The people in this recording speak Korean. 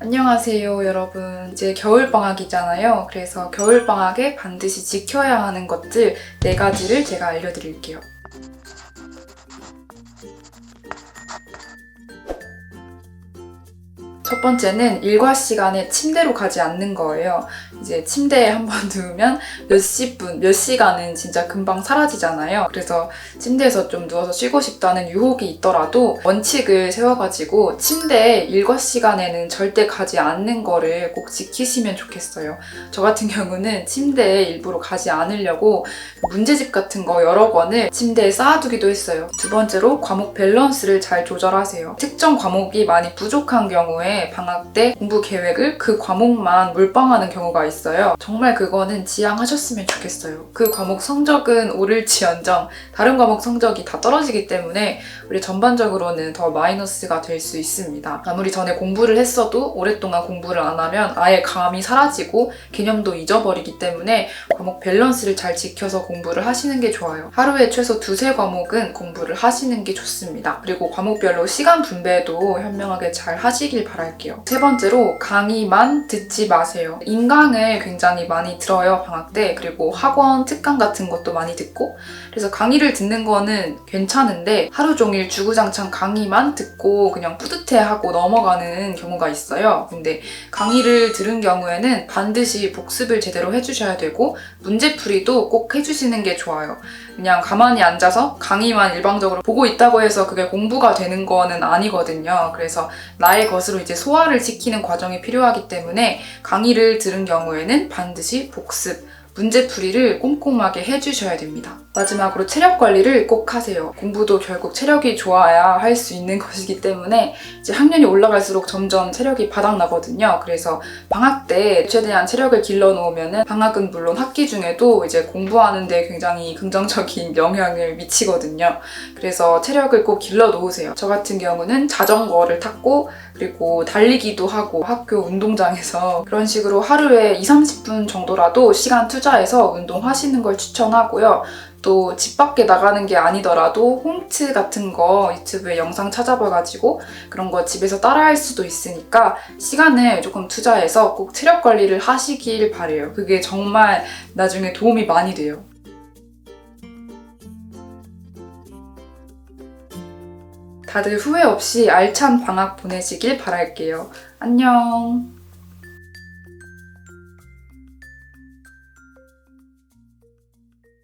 안녕하세요, 여러분. 이제 겨울방학이잖아요. 그래서 겨울방학에 반드시 지켜야 하는 것들 네 가지를 제가 알려드릴게요. 첫 번째는 일과 시간에 침대로 가지 않는 거예요. 이제 침대에 한 번 누우면 몇십 분, 몇 시간은 진짜 금방 사라지잖아요. 그래서 침대에서 좀 누워서 쉬고 싶다는 유혹이 있더라도 원칙을 세워가지고 침대에 일과 시간에는 절대 가지 않는 거를 꼭 지키시면 좋겠어요. 저 같은 경우는 침대에 일부러 가지 않으려고 문제집 같은 거 여러 권을 침대에 쌓아두기도 했어요. 두 번째로 과목 밸런스를 잘 조절하세요. 특정 과목이 많이 부족한 경우에 방학 때 공부 계획을 그 과목만 몰빵하는 경우가 있어요. 정말 그거는 지양하셨으면 좋겠어요. 그 과목 성적은 오를지언정 다른 과목 성적이 다 떨어지기 때문에 우리 전반적으로는 더 마이너스가 될 수 있습니다. 아무리 전에 공부를 했어도 오랫동안 공부를 안 하면 아예 감이 사라지고 개념도 잊어버리기 때문에 과목 밸런스를 잘 지켜서 공부를 하시는 게 좋아요. 하루에 최소 두세 과목은 공부를 하시는 게 좋습니다. 그리고 과목별로 시간 분배도 현명하게 잘 하시길 바랄게요. 세 번째로 강의만 듣지 마세요. 인강을 굉장히 많이 들어요, 방학 때. 그리고 학원 특강 같은 것도 많이 듣고. 그래서 강의를 듣는 거는 괜찮은데 하루 종일 주구장창 강의만 듣고 그냥 뿌듯 해하고 넘어가는 경우가 있어요. 근데 강의를 들은 경우에는 반드시 복습을 제대로 해주셔야 되고 문제풀이도 꼭 해주시는 게 좋아요. 그냥 가만히 앉아서 강의만 일방적으로 보고 있다고 해서 그게 공부가 되는 거는 아니거든요. 그래서 나의 것으로 이제 소화를 시키는 과정이 필요하기 때문에 강의를 들은 경우에는 반드시 복습, 문제풀이를 꼼꼼하게 해주셔야 됩니다. 마지막으로 체력 관리를 꼭 하세요. 공부도 결국 체력이 좋아야 할 수 있는 것이기 때문에 이제 학년이 올라갈수록 점점 체력이 바닥나거든요. 그래서 방학 때 최대한 체력을 길러 놓으면은 방학은 물론 학기 중에도 이제 공부하는데 굉장히 긍정적인 영향을 미치거든요. 그래서 체력을 꼭 길러 놓으세요. 저 같은 경우는 자전거를 탔고 그리고 달리기도 하고 학교 운동장에서 그런 식으로 하루에 2, 30분 정도라도 시간 투자해서 운동하시는 걸 추천하고요. 또 집 밖에 나가는 게 아니더라도 홈트 같은 거 유튜브에 영상 찾아봐가지고 그런 거 집에서 따라할 수도 있으니까 시간을 조금 투자해서 꼭 체력 관리를 하시길 바래요. 그게 정말 나중에 도움이 많이 돼요. 다들 후회 없이 알찬 방학 보내시길 바랄게요. 안녕.